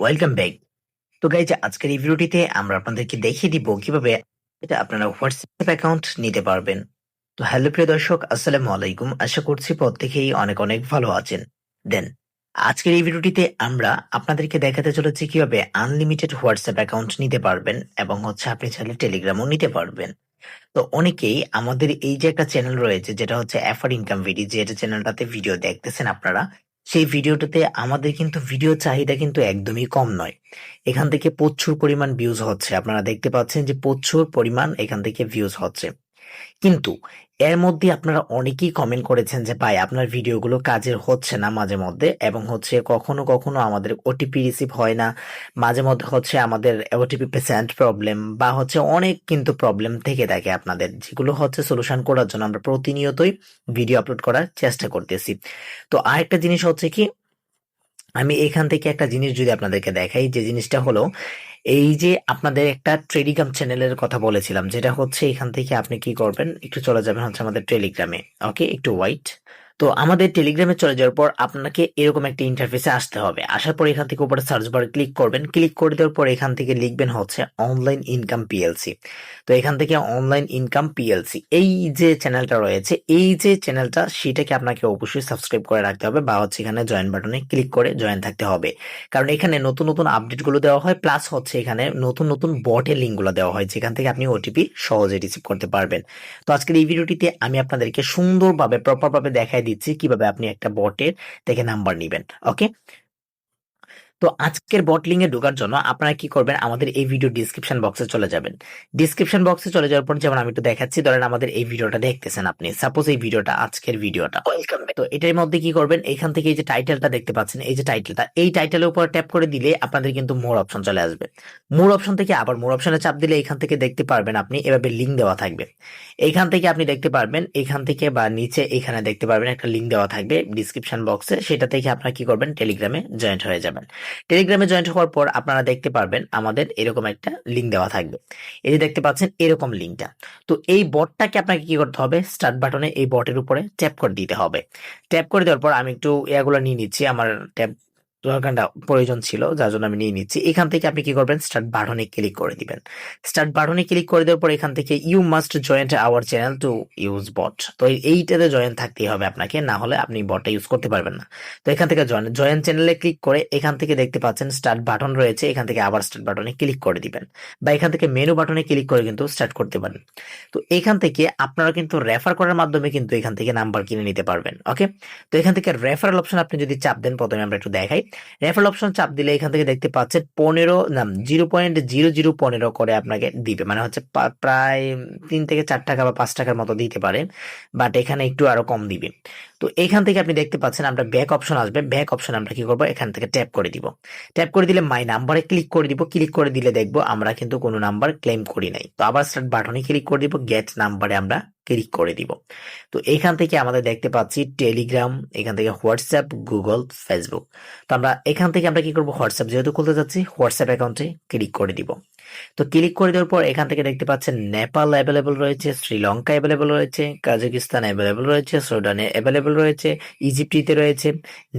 Welcome back তো guys আজকের এই ভিডিওটিতে আমরা আপনাদেরকে দেখিয়ে দিব কীভাবে এটা আপনারা হোয়াটসঅ্যাপ অ্যাকাউন্ট নিতে পারবেন। তো হ্যালো প্রিয় দর্শক, আসসালামু আলাইকুম। আশা করছি প্রত্যেকেই অনেক অনেক ভালো আছেন। দেন আজকের এই ভিডিওটিতে আমরা আপনাদেরকে দেখাতে চলেছি কীভাবে আনলিমিটেড হোয়াটসঅ্যাপ অ্যাকাউন্ট নিতে পারবেন এবং হচ্ছে আপনি চাইলে টেলিগ্রামও নিতে পারবেন। তো অনেকেই আমাদের এই যে একটা চ্যানেল রয়েছে, যেটা হচ্ছে অ্যাফার ইনকাম ভিডিও যেটা চ্যানেলটাতে ভিডিও দেখতেছেন আপনারা সেই ভিডিওটাতে আমাদের কিন্তু ভিডিও চাহিদা কিন্তু একদমই কম নয়। এখান থেকে প্রচুর পরিমাণ ভিউজ হচ্ছে। আপনারা দেখতে পাচ্ছেন যে প্রচুর পরিমাণ এখান থেকে ভিউজ হচ্ছে। কিন্তু এর মধ্যে আপনারা অনেকেই কমেন্ট করেছেন যে, ভাই, আপনার ভিডিওগুলো কাজের হচ্ছে না মাঝে মধ্যে এবং হচ্ছে কখনো কখনো আমাদের ওটিপি রিসিভ হয় না। মাঝে মধ্যে হচ্ছে আমাদের ওটিপি পেশেন্ট প্রবলেম বা হচ্ছে অনেক কিন্তু প্রবলেম থেকে থাকে আপনাদের। যেগুলো হচ্ছে সলিউশন করার জন্য আমরা প্রতিনিয়তই ভিডিও আপলোড করার চেষ্টা করতেছি। তো আরেকটা জিনিস হচ্ছে কি, আমি এখান থেকে একটা জিনিস যদি আপনাদেরকে দেখাই, যে জিনিসটা হলো এই যে আপনাদের একটা টেলিগ্রাম চ্যানেলের কথা বলেছিলাম, যেটা হচ্ছে এখান থেকে আপনি কি করবেন? একটু চলে যাবেন হচ্ছে আমাদের টেলিগ্রামে ওকে একটু ওয়াইট তো আমাদের টেলিগ্রামে চলে যাওয়ার পর আপনাকে এরকম একটা ইন্টারফেসে আসতে হবে। আসার পর এখান থেকে উপরে সার্চ বারে ক্লিক করবেন। ক্লিক করে দেওয়ার পর এখান থেকে লিখবেন হচ্ছে অনলাইন ইনকাম পিএলসি তো এখান থেকে অনলাইন ইনকাম পিএলসি এই যে চ্যানেলটা রয়েছে, এই যে চ্যানেলটা সেটাকে আপনাকে অবশ্যই সাবস্ক্রাইব করে রাখতে হবে বা হচ্ছে এখানে জয়েন বাটনে ক্লিক করে জয়েন থাকতে হবে। কারণ এখানে নতুন নতুন আপডেটগুলো দেওয়া হয় প্লাস হচ্ছে এখানে নতুন নতুন বটের লিঙ্কগুলো দেওয়া হয়, যেখান থেকে আপনি ওটিপি সহজে রিসিভ করতে পারবেন। তো আজকের এই ভিডিওটিতে আমি আপনাদেরকে সুন্দরভাবে প্রপার ভাবে দেখাই দিচ্ছি। কীভাবে আপনি একটা বটের থেকে নাম্বার নেবেন ওকে তো আজকের বট এ ঢোকার জন্য আপনারা কি করবেন? আমাদের এই ভিডিও ডিসক্রিপশন বক্সে চলে যাবেন। ডিসক্রিপশন বক্সে চলে যাওয়ার পর যেমন আমি একটু দেখাচ্ছি ধরেন আমাদের এই ভিডিওটা দেখতেছেন আপনি। সাপোজ এই ভিডিওটা আজকের ভিডিওটা ওয়েলকাম তো এটার মধ্যে কি করবেন? এখান থেকে এই যে টাইটেলটা দেখতে পাচ্ছেন এই যে টাইটেলটা এই টাইটেলের উপর ট্যাপ করে দিলে আপনাদের কিন্তু মোর অপশন চলে আসবে। মোর অপশন থেকে আবার মোর অপশনে চাপ দিলে এখান থেকে দেখতে পারবেন আপনি এভাবে লিঙ্ক দেওয়া থাকবে। এখান থেকে আপনি দেখতে পারবেন এখান থেকে বা নিচে এখানে দেখতে পারবেন একটা লিঙ্ক দেওয়া থাকবে ডিসক্রিপশন বক্সে সেটা থেকে আপনারা কি করবেন? টেলিগ্রামে জয়েন্ট হয়ে যাবেন। টেলিগ্রামে জয়েন্ট হওয়ার পর আপনারা দেখতে পারবেন আমাদের এরকম একটা লিঙ্ক দেওয়া থাকবে। এই যে দেখতে পাচ্ছেন এরকম লিঙ্কটা তো এই বটটাকে আপনাকে কি করতে হবে? স্টার্ট বাটনে এই বটের উপরে ট্যাপ করে দিতে হবে। ট্যাপ করে দেওয়ার পর আমি একটু এগুলো নিয়ে নিচ্ছি, আমার ট্যাপ দরকারটা প্রয়োজন ছিল, যার জন্য আমি নিয়ে নিচ্ছি। এখান থেকে আপনি কি করবেন? স্টার্ট বাটনে ক্লিক করে দিবেন। স্টার্ট বাটনে ক্লিক করে দেওয়ার পর এখান থেকে you must joint our channel to use bot তো এইটাতে জয়েন থাকতেই হবে আপনাকে, না হলে আপনি বটটা ইউজ করতে পারবেন না। তো এখান থেকে জয়েন জয়েন চ্যানেলে ক্লিক করে এখান থেকে দেখতে পাচ্ছেন স্টার্ট বাটন রয়েছে, এখান থেকে আবার স্টার্ট বাটনে ক্লিক করে দিবেন। বা এখান থেকে মেনু বাটনে ক্লিক করে কিন্তু স্টার্ট করতে পারেন। তো এখান থেকে আপনারা কিন্তু রেফার করার মাধ্যমে কিন্তু এখান থেকে নাম্বার কিনে নিতে পারবেন ওকে তো এখান থেকে রেফারেল অপশন আপনি যদি চাপ দেন, প্রথমে আমরা একটু দেখাই। রেফারেল অপশন চাপ দিলে এখান থেকে দেখতে পাচ্ছেন পনেরো নাম জিরো পয়েন্ট জিরো জিরো পনেরো করে আপনাকে দিবে। মানে হচ্ছে প্রায় তিন থেকে চার টাকা বা পাঁচ টাকার মতো দিতে পারে বাট এখানে একটু আরও কম দিবে। তো এখান থেকে আপনি দেখতে পাচ্ছেন আমরা ব্যাক অপশন আসবে। ব্যাক অপশন আমরা কি করব? এখান থেকে ট্যাপ করে দিব। ট্যাপ করে দিলে মাই নাম্বারে ক্লিক করে দিব। ক্লিক করে দিলে দেখব আমরা কিন্তু কোনো নাম্বার ক্লেম করি নাই। তো আবার স্টার্ট বাটনে ক্লিক করে দিব। গেট নাম্বারে আমরা ক্লিক করে দিব। তো এখান থেকে আমাদের দেখতে পাচ্ছি টেলিগ্রাম এখান থেকে হোয়াটসঅ্যাপ গুগল ফেসবুক তো আমরা এখান থেকে আমরা কি করব? হোয়াটসঅ্যাপ যেহেতু খুলতে যাচ্ছি হোয়াটসঅ্যাপ অ্যাকাউন্টে ক্লিক করে দিব। তো ক্লিক করে দেওয়ার পর এখান থেকে দেখতে পাচ্ছেন নেপাল অ্যাভেলেবল রয়েছে, শ্রীলঙ্কা অ্যাভেলেবল রয়েছে, কাজাকিস্তান অ্যাভেলেবল রয়েছে সুডানে অ্যাভেলেবল রয়েছে ইজিপ্টিতে রয়েছে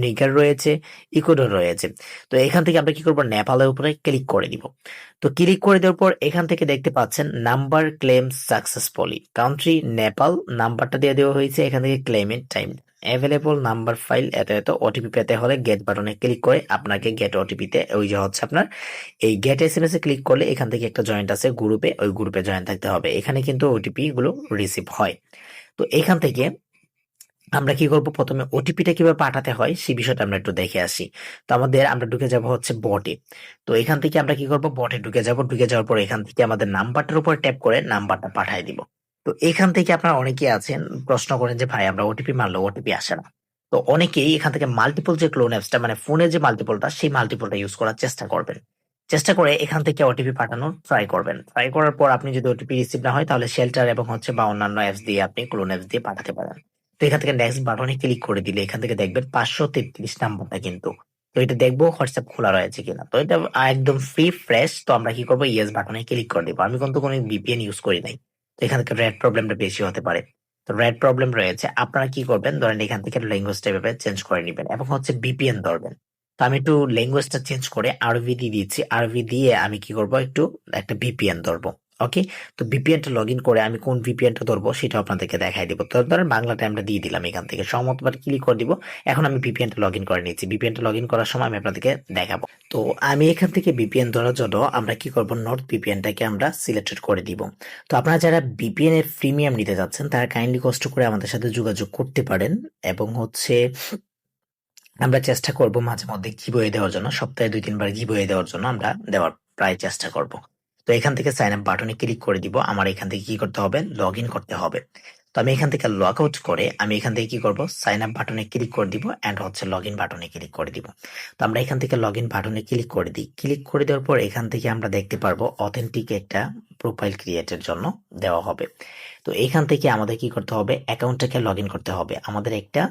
নিগার রয়েছে, ইকুয়েডর রয়েছে। তো এখান থেকে আমরা কি করব? নেপালের উপরে ক্লিক করে দিব। তো ক্লিক করে দেওয়ার পর এখান থেকে দেখতে পাচ্ছেন number claim successfully country Nepal নাম্বারটা দিয়ে দেওয়া হয়েছে, এখান থেকে ক্লেমের টাইম অ্যাভেলেবল নাম্বার ফাইল এত এত ওটিপি পেতে হলে গেট বাটনে ক্লিক করে আপনাকে গেট ওটিপিতে ওই যে হচ্ছে আপনার, এই গেট এস এম এস এ ক্লিক করলে এখান থেকে একটা জয়েন্ট আছে গ্রুপে ওই গ্রুপে জয়েন থাকতে হবে। এখানে কিন্তু ওটিপি গুলো রিসিভ হয়। তো এখান থেকে আমরা কি করব? প্রথমে ওটিপিটা কীভাবে পাঠাতে হয় সেই বিষয়টা আমরা একটু দেখে আসি। তো আমাদের, আমরা ঢুকে যাব হচ্ছে বটে তো এখান থেকে আমরা কি করব? বটে ঢুকে যাব। ঢুকে যাওয়ার পর এখান থেকে আমাদের নাম্বারটার উপর ট্যাপ করে নাম্বারটা পাঠিয়ে দিব। তো এখান থেকে আপনারা অনেকে আছেন, প্রশ্ন করেন যে, ভাই, আমরা ওটিপি মারলো ওটিপি আসে না। তো অনেকেই এখান থেকে মাল্টিপল যে ক্লোন অ্যাপসটা মানে ফোনে যে মাল্টিপলটা সেই মাল্টিপলটা ইউজ করার চেষ্টা করবেন। চেষ্টা করে এখান থেকে ওটিপি পাঠানোর ট্রাই করবেন। ট্রাই করার পর আপনি যদি ওটিপি রিসিভ না হয়, তাহলে শেল্টার এবং হচ্ছে বা অন্যান্য অ্যাপস দিয়ে আপনি ক্লোন অ্যাপস দিয়ে পাঠাতে পারেন। তো এখান থেকে নেক্সট বাটনে ক্লিক করে দিলে এখান থেকে দেখবেন পাঁচশো তেত্রিশ নাম্বারটা কিন্তু। তো এটা দেখব হোয়াটসঅ্যাপ খোলা রয়েছে কিনা। তো এটা একদম ফ্রি ফ্রেশ তো আমরা কি করব? ইয়েস বাটনে ক্লিক করে দিব। আমি কিন্তু কোনো ভিপিএন ইউজ করি নাই। এখান থেকে রেড প্রবলেমটা বেশি হতে পারে। তো রেড প্রবলেম রয়েছে, আপনারা কি করবেন? ধরেন এখান থেকে ল্যাঙ্গুয়েজটা এভাবে চেঞ্জ করে নেবেন এবং হচ্ছে বিপিএন ধরবেন। তো আমি একটু ল্যাঙ্গুয়েজটা চেঞ্জ করে আরবি দিয়ে দিচ্ছি। আরবি দিয়ে আমি কি করব? একটু একটা বিপিএন ধরবো। ওকে তো ভিপিএনটা লগ ইন করে আমি কোন ভিপিএনটা ধরবো সেটা আপনাদেরকে দেখাই দিব। তো ধরেন বাংলাটা আমরা দিয়ে দিলাম এখান থেকে। সমতবার ক্লিক করে দিব। এখন আমি ভিপিএনটা লগ ইন করে নিচ্ছি। ভিপিএনটা লগ ইন করার সময় আমি আপনাদেরকে দেখাবো। তো আমি এখান থেকে ভিপিএন ধরার জন্য আমরা কি করব? নর্থ ভিপিএনটাকে আমরা সিলেক্টেড করে দিব। তো আপনারা যারা ভিপিএন এর প্রিমিয়াম নিতে যাচ্ছেন, তারা কাইন্ডলি কষ্ট করে আমাদের সাথে যোগাযোগ করতে পারেন এবং হচ্ছে আমরা চেষ্টা করব মাঝে মধ্যে গিবয়ে দেওয়ার জন্য। সপ্তাহে দুই, তিনবার গিবয়ে দেওয়ার জন্য আমরা দেওয়ার প্রায় চেষ্টা করব। তো এখান থেকে সাইন আপ বাটনে ক্লিক করে দিব। আমার এখান থেকে কি করতে হবে? লগ করতে হবে। তো আমি এখান থেকে লগ আউট করে আমি এখান থেকে কি করব? সাইন আপ বাটনে ক্লিক করে দিব অ্যান্ড হচ্ছে লগ ইন বাটনে ক্লিক করে দিব। তো আমরা এখান থেকে লগ ইন বাটনে ক্লিক করে দিই। ক্লিক করে দেওয়ার পর এখান থেকে আমরা দেখতে পারব অথেন্টিক একটা প্রোফাইল ক্রিয়েটের জন্য দেওয়া হবে। তো এখান থেকে আমাদের কি করতে হবে? অ্যাকাউন্টটাকে লগ ইন করতে হবে। আমাদের একটা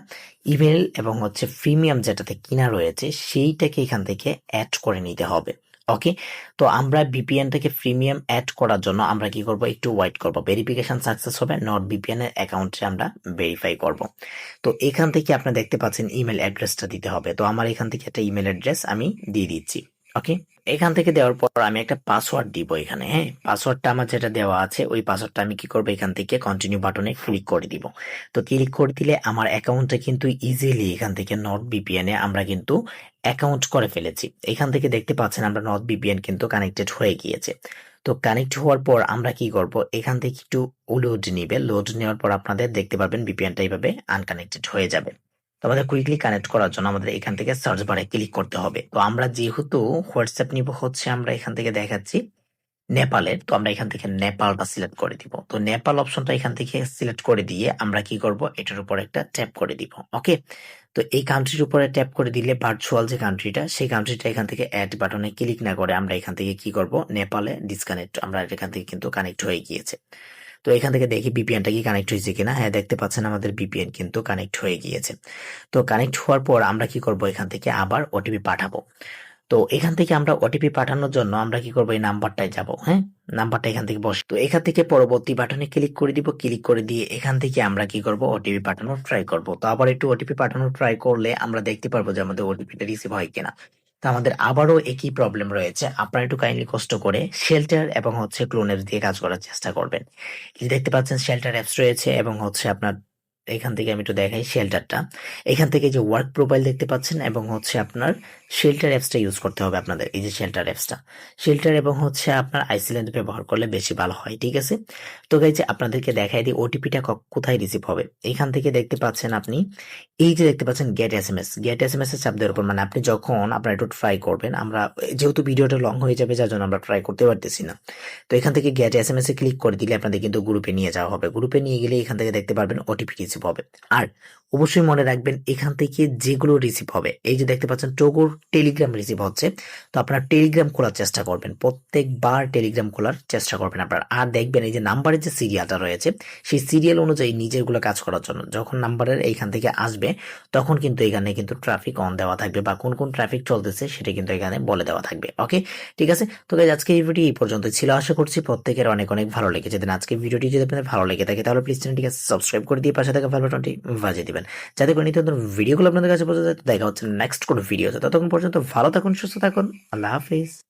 ইমেল এবং হচ্ছে প্রিমিয়াম যেটাতে কিনা রয়েছে সেইটাকে এখান থেকে অ্যাড করে নিতে হবে। ওকে তো আমরা বিপিএন থেকে প্রিমিয়াম অ্যাড করার জন্য আমরা কি করব? একটু ওয়েট করব। ভেরিফিকেশন সাকসেস হবে নট বিপিএন এর অ্যাকাউন্টে আমরা ভেরিফাই করব। তো এখান থেকে আপনি দেখতে পাচ্ছেন ইমেল অ্যাড্রেসটা দিতে হবে। তো আমার এখান থেকে একটা ইমেল অ্যাড্রেস আমি দিয়ে দিচ্ছি। ওকে এখান থেকে দেওয়ার পর আমি একটা পাসওয়ার্ড দিব এখানে হ্যাঁ? পাসওয়ার্ডটা আমার যেটা দেওয়া আছে, ওই পাসওয়ার্ডটা আমি কি করব? এখান থেকে কন্টিনিউ বাটনে ক্লিক করে দিব। তো ক্লিক করে দিলে আমার অ্যাকাউন্টটা কিন্তু ইজিলি এখান থেকে নট বিপিএন আমরা কিন্তু অ্যাকাউন্ট করে ফেলেছি। এখান থেকে দেখতে পাচ্ছেন আমরা নট বিপিএন কিন্তু কানেক্টেড হয়ে গিয়েছে। তো কানেক্ট হওয়ার পর আমরা কি করব? এখান থেকে একটু লোড নিবে। লোড নেওয়ার পর আপনাদের দেখতে পারবেন বিপিএনটা এইভাবে আনকানেক্টেড হয়ে যাবে। তো আমাদের কুইকলি কানেক্ট করার জন্য আমাদের এখান থেকে সার্চ বারে ক্লিক করতে হবে। তো আমরা যেহেতু হোয়াটসঅ্যাপ নিব হচ্ছে, আমরা এখান থেকে দেখাচ্ছি নেপালের। তো আমরা এখান থেকে নেপালটা সিলেক্ট করে দিব। তো নেপাল অপশনটা এখান থেকে সিলেক্ট করে দিয়ে আমরা কি করব? এটার উপর একটা ট্যাপ করে দিব। ওকে তো এই কান্ট্রির উপরে ট্যাপ করে দিলে ভার্চুয়াল যে কান্ট্রিটা সেই কান্ট্রিটা এখান থেকে অ্যাড বাটনে ক্লিক না করে আমরা এখান থেকে কি করব? নেপালে ডিসকানেক্ট আমরা এখান থেকে কিন্তু কানেক্ট হয়ে গিয়েছে। তো এখান থেকে দেখি বিপিএনটা কি কানেক্ট হয়েছে কিনা। হ্যাঁ দেখতে পাচ্ছেন আমাদের বিপিএন কিন্তু কানেক্ট হয়ে গিয়েছে। তো কানেক্ট হওয়ার পর আমরা কি করব? এখান থেকে আবার ওটিপি পাঠাবো। তো এখান থেকে আমরা ওটিপি পাঠানোর জন্য আমরা কি করব? এই নাম্বারটায় যাব হ্যাঁ? নাম্বারটা এখান থেকে বস। তো এখান থেকে পরবর্তী বাটনে ক্লিক করে দিব। ক্লিক করে দিয়ে এখান থেকে আমরা কি করব? ওটিপি পাঠানোর ট্রাই করব। তো আবার একটু ওটিপি পাঠানোর ট্রাই করলে আমরা দেখতে পারব যে আমাদের ওটিপিটা রিসিভ হয় কিনা। তো আমাদের আবারও একই প্রবলেম রয়েছে। আপনারা একটু কাইন্ডলি কষ্ট করে শেল্টার এবং হচ্ছে ক্লোনের দিয়ে কাজ করার চেষ্টা করবেন। দেখতে পাচ্ছেন শেল্টার অ্যাপস রয়েছে এবং হচ্ছে আপনার এখান থেকে আমি একটু দেখাই শেল্টারটা এখান থেকে যে ওয়ার্ক প্রোফাইল দেখতে পাচ্ছেন এবং হচ্ছে আপনার শেল্টার অ্যাপসটা ইউজ করতে হবে আপনাদের, এই যে শেল্টার অ্যাপসটা শেল্টার এবং হচ্ছে আপনার আইসিল্যান্ড ব্যবহার করলে বেশি ভালো হয়, ঠিক আছে? তো গাই যে আপনাদেরকে দেখাই দিই ওটিপিটা কোথায় রিসিভ হবে। এখান থেকে দেখতে পাচ্ছেন আপনি, এই যে দেখতে পাচ্ছেন get S M S get S M S এর চাপ দেওয়ার উপর মানে আপনি যখন আপনার একটু ট্রাই করবেন, আমরা, যেহেতু ভিডিওটা লং হয়ে যাবে, যার জন্য আমরা ট্রাই করতে পারতেছি না। তো এখান থেকে গেট এস এম এস এ ক্লিক করে দিলে আপনাদের কিন্তু গ্রুপে নিয়ে যাওয়া হবে। গ্রুপে নিয়ে গেলে এখান থেকে দেখতে পারবেন ওটিপি রিসিভ হবে। আর অবশ্যই মনে রাখবেন, এখান থেকে যেগুলো রিসিভ হবে, এই যে দেখতে পাচ্ছেন টোগোর টেলিগ্রাম রিসিভ হচ্ছে, তো আপনার টেলিগ্রাম খোলার চেষ্টা করবেন, প্রত্যেকবার টেলিগ্রাম খোলার চেষ্টা করবেন আপনার। আর দেখবেন এই যে নাম্বারের যে সিরিয়ালটা রয়েছে, সেই সিরিয়াল অনুযায়ী নিজেরগুলো কাজ করার জন্য, যখন নাম্বারের এইখান থেকে আসবে, তখন কিন্তু এখানে কিন্তু ট্রাফিক অন দেওয়া থাকবে, বা কোন কোন ট্রাফিক চলতেছে সেটা কিন্তু এখানে বলে দেওয়া থাকবে ওকে ঠিক আছে? তো গাইজ আজকে এই ভিডিও এই পর্যন্ত ছিল। আশা করছি প্রত্যেকের অনেক অনেক ভালো লেগেছে। দেন আজকে ভিডিওটি যদি আপনাদের ভালো লেগে থাকে, তাহলে প্লিজ চ্যানেলটিকে সাবস্ক্রাইব করে দিয়ে পাশে থাকা বেল বাজে বাজিয়ে দিবেন যাতে করে নিতে ভিডিওগুলো আপনাদের কাছে পৌঁছে যায় দেখা হচ্ছে নেক্সট কোনো ভিডিওতে ততক্ষণ পর্যন্ত ভালো থাকুন, সুস্থ থাকুন, আল্লাহ হাফিজ।